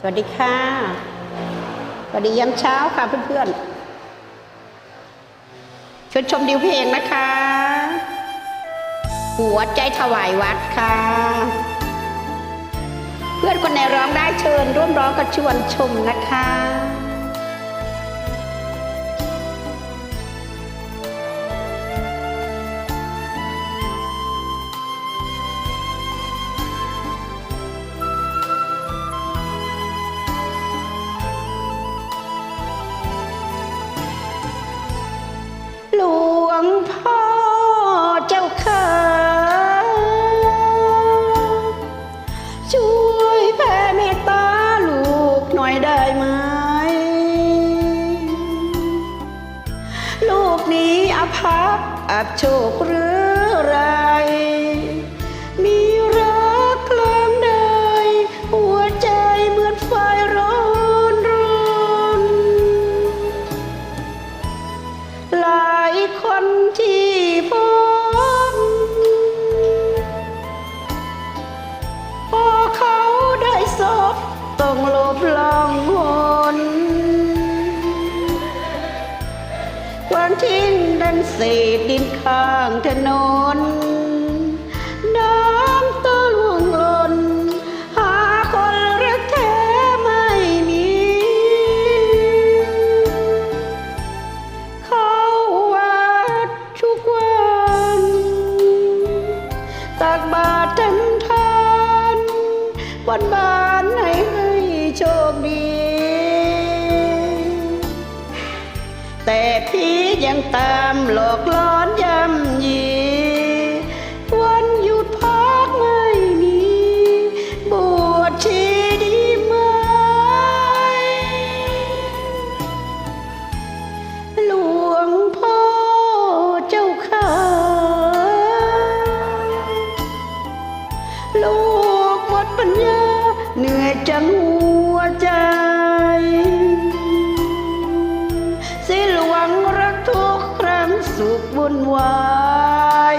สวัสดีค่ะ สวัสดียามเช้าค่ะเพื่อนๆชวนชมดิวเพลงนะคะ หัวใจถวายวัดค่ะ เพื่อนคนไหนร้องได้เชิญ ร่วมร้องกับชวนชมนะคะ หลวงพ่อเจ้าค่ะช่วยแผ่เมตตาลูกหน่อยได้ไหม ลูกนี้อภัพอับโชคหรือไร ทิ้งดันเศษดินข้างถนน น้ำตาล่วงหล่นหาคนรักแท้ไม่มี เข้าวัดทุกวันตักบาตรทำทานวันบานให้ให้โชค ยงตามหลอกล้อน สุขวุ่นวาย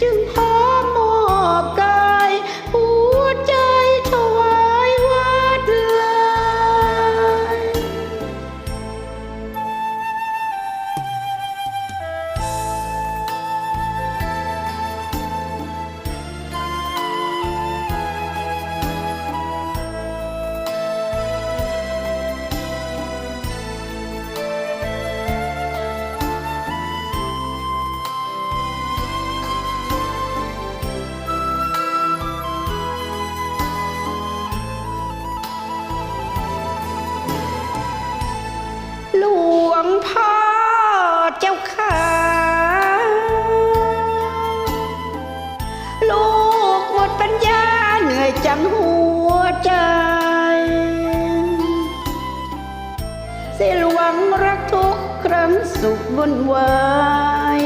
จึงขอมอบกา จังหัวใจ สิ้นหวังรักทุกครั้งสุขบุญวาย